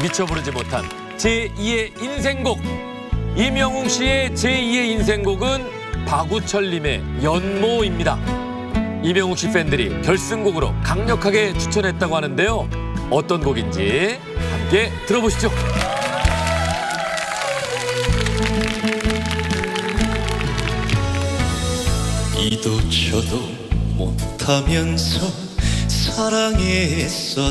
미처 부르지 못한 제2의 인생곡. 이명웅 씨의 제2의 인생곡은 박우철 님의 연모입니다. 이명웅 씨 팬들이 결승곡으로 강력하게 추천했다고 하는데요. 어떤 곡인지 함께 들어보시죠. 이도 저도 못하면서 사랑했었다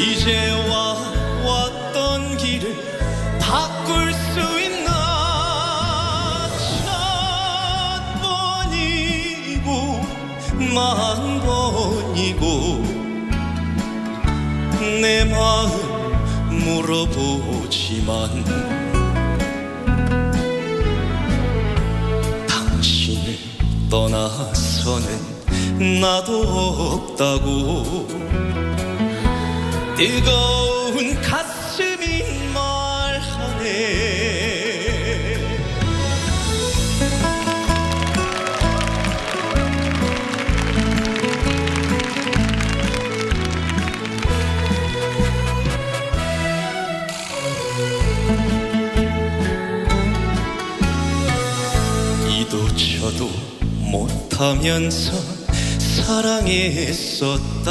이제와 왔던 길을 바꿀 수 있나? 천 번이고 만 번이고 내 마음 물어보지만 당신을 떠나서는 나도 없다고 뜨거운 가슴이 말하네. 이도 저도 못하면서 사랑했었다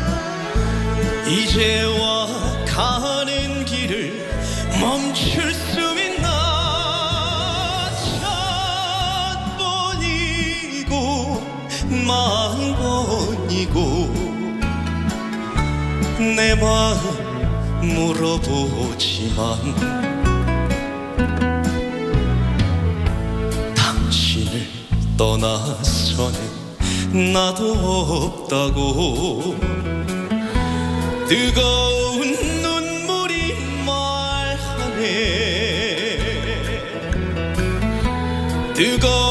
이제와 가는 길을 멈출 수 있나 천 번이고 만 번이고 내 마음 물어보지만 당신을 떠나서는 나도 없다고 뜨거운 눈물이 말하네. 뜨거운